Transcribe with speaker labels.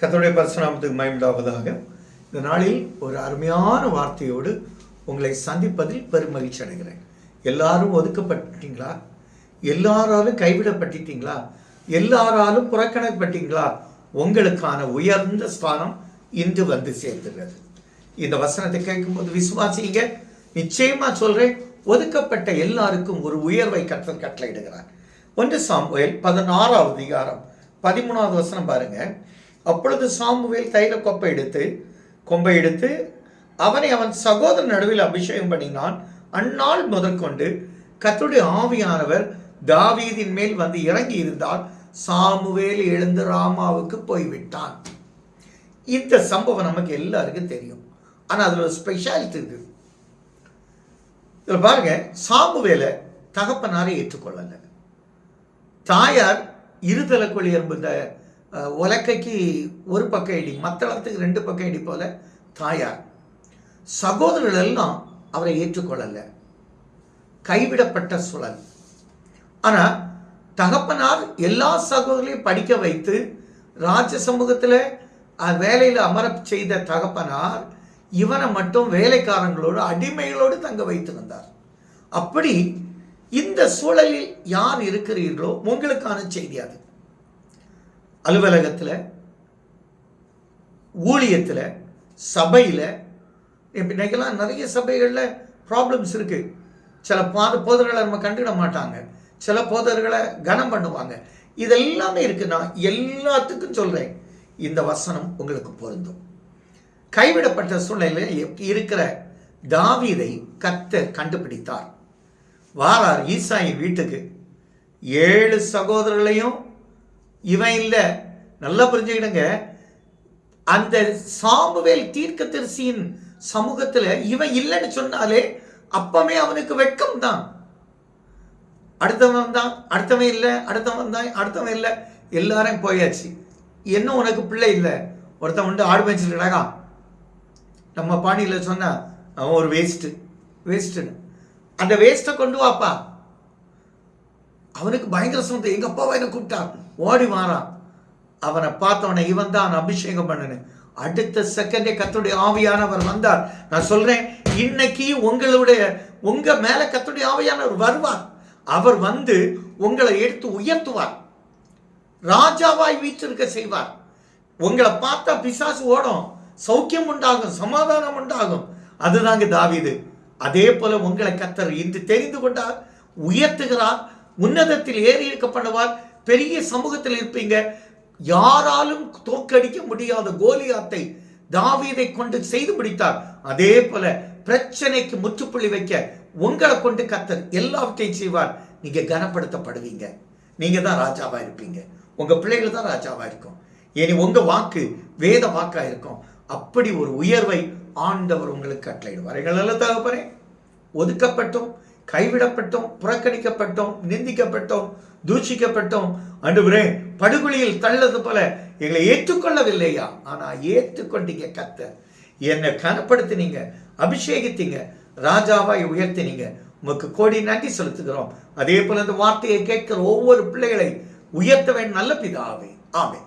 Speaker 1: கத்தோடைய பரசுநாமத்துக்கு மயமுண்டாவதாக இந்த நாளில் ஒரு அருமையான வார்த்தையோடு உங்களை சந்திப்பதில் பெருமகிழ்ச்சி அடைகிறேன். எல்லாரும் ஒதுக்கப்பட்டீங்களா எல்லாராலும் கைவிடப்பட்டீங்களா எல்லாராலும் புறக்கணக்கப்பட்டீங்களா உங்களுக்கான உயர்ந்த ஸ்தானம் இன்று வந்து சேர்ந்துள்ளது. இந்த வசனத்தை கேட்கும்போது விசுவாசிங்க நிச்சயமா சொல்றேன் ஒதுக்கப்பட்ட எல்லாருக்கும் ஒரு உயர்வை கற்றல் கட்டளையிடுகிறார். ஒன்று சாமுவேல் பதினாறாவது அதிகாரம் பதிமூணாவது வசனம் பாருங்க. அப்பொழுது சாமுவேல் தைல கொப்பை எடுத்து கொம்பை எடுத்து அவனை அவன் சகோதர நடுவில் அபிஷேகம் பண்ணினான். அந்நாள் முதற்கொண்டு கத்துடைய ஆவியானவர் தாவீதின் மேல் வந்து இறங்கி இருந்தால் சாமுவேல் எழுந்து ராமாவுக்கு போய்விட்டான். இந்த சம்பவம் நமக்கு எல்லாருக்கும் தெரியும். ஆனால் அதில் ஒரு ஸ்பெஷாலிட்டி இருக்கு. இதில் பாருங்க சாமுவேலை தகப்பனாரை ஏற்றுக்கொள்ளலை. தாயார் இருதலை எறும்பு அஹ், உலக்கைக்கு ஒரு பக்க இடி மத்தளத்துக்கு ரெண்டு பக்க இடி போல தாயார். சகோதரர்கள் எல்லாம் அவரை ஏற்றுக்கொள்ளலை. கைவிடப்பட்ட சுழல். ஆனால் தகப்பனார் எல்லா சகோதரர்களையும் படிக்க வைத்து ராஜ சமூகத்தில் வேலையில் அமர செய்த தகப்பனார் இவனை மட்டும் வேலைக்காரங்களோடு அடிமைகளோடு தங்க வைத்திருந்தார் அப்படி இந்த சூழலில் யார் இருக்கிறீர்களோ உங்களுக்கான செய்தி அது. அலுவலகத்தில் ஊழியத்தில் சபையில் இன்னைக்கெல்லாம் நிறைய சபைகளில் ப்ராப்ளம்ஸ் இருக்குது சில பாத போதர்களை நம்ம கண்டுக்கிட மாட்டாங்க. சில போதர்களை கனம் பண்ணுவாங்க. இதெல்லாமே இருக்கு. நான் எல்லாத்துக்கும் சொல்கிறேன் இந்த வசனம் உங்களுக்கு பொருந்தும். கைவிடப்பட்ட சூழ்நிலையில் இருக்கிற தாவீதை கர்த்தர் கண்டுபிடித்தார். வாரார் ஈசாயின் வீட்டுக்கு ஏழு சகோதரர்களையும் இவன் இல்லை. நல்லா புரிஞ்சுக்கிடுங்க. அந்த சாம்புவேல் தீர்க்கதரிசியின் சமூகத்தில் இவன் இல்லைன்னு சொன்னாலே அப்பமே அவனுக்கு வெட்கம் தான் அடுத்தவன் தான் அடுத்தவன் இல்லை அடுத்தவன் தான் அடுத்தவன் இல்லை. எல்லாரும் போயாச்சு. என்ன உனக்கு பிள்ளை இல்லை? ஒருத்தன் வந்து ஆடு மேய்ச்சிருக்கடா நம்ம பாணியில் சொன்னா அவன் ஒரு வேஸ்ட்டு வேஸ்ட்டுன்னு அந்த வேஸ்ட்டை கொண்டு வாப்பா. அவனுக்கு பயங்கர சொந்தம் எங்கள் அப்பாவை என்ன கூப்பிட்டான். ஓடி மாறான் அவனை பார்த்தவனை இவன் தான் அபிஷேகம் பண்ணனு. அடுத்த செகண்டே கத்துடைய ஆவியானவர் வந்தார். நான் சொல்றேன் இன்னைக்கு உங்களுடைய உங்க மேல கத்துடைய ஆவியானவர் வருவார். அவர் வந்து உங்களை எடுத்து உயர்த்துவார். ராஜாவாய் வீற்றிருக்க செய்வார். உங்களை பார்த்தா பிசாசு ஓடும். சௌக்கியம் உண்டாகும் சமாதானம் உண்டாகும். அதுதாங்க தாவிது. அதே போல உங்களை கத்தர் இன்று தெரிந்து கொண்டார் உயர்த்துகிறார் உன்னதத்தில் ஏறி இருக்க பண்ணுவார் பெரிய சமூகத்தில் இருப்பீங்க. யாராலும் தோக்கடிக்க முடியாத கோலியாத்தை தாவீதை கொண்டு செய்து முடித்தார். அதே போல பிரச்சனைக்கு முற்றுப்புள்ளி வைக்க உங்களை கொண்டு கத்தர் எல்லாவற்றையும் செய்வார். நீங்க கனப்படுத்தப்படுவீங்க. நீங்க தான் ராஜாவா இருப்பீங்க. உங்க பிள்ளைகள் தான் ராஜாவா இருக்கும். இனி உங்க வாக்கு வேத வாக்கா இருக்கும். அப்படி ஒரு உயர்வை ஆண்டவர் உங்களுக்கு கட்டளையிடுவார். எங்களெல்லாம் தகப்பறேன் ஒதுக்கப்பட்டும். கைவிடப்பட்டோம் புறக்கணிக்கப்பட்டோம் நிந்திக்கப்பட்டோம் தூஷிக்கப்பட்டோம். அன்றுவரே படுகொலியில் தள்ளது போல எங்களை ஏற்றுக்கொள்ளவில்லையா? ஆனா ஏற்றுக்கொண்டீங்க கத்த என்னை கனப்படுத்தினீங்க அபிஷேகித்தீங்க ராஜாவாய் உயர்த்தினீங்க. உமக்கு கோடி நன்றி செலுத்துகிறோம். அதே போல இந்த வார்த்தையை கேட்கிற ஒவ்வொரு பிள்ளைகளை உயர்த்த வேண்டும் நல்ல பிதாவே. ஆமே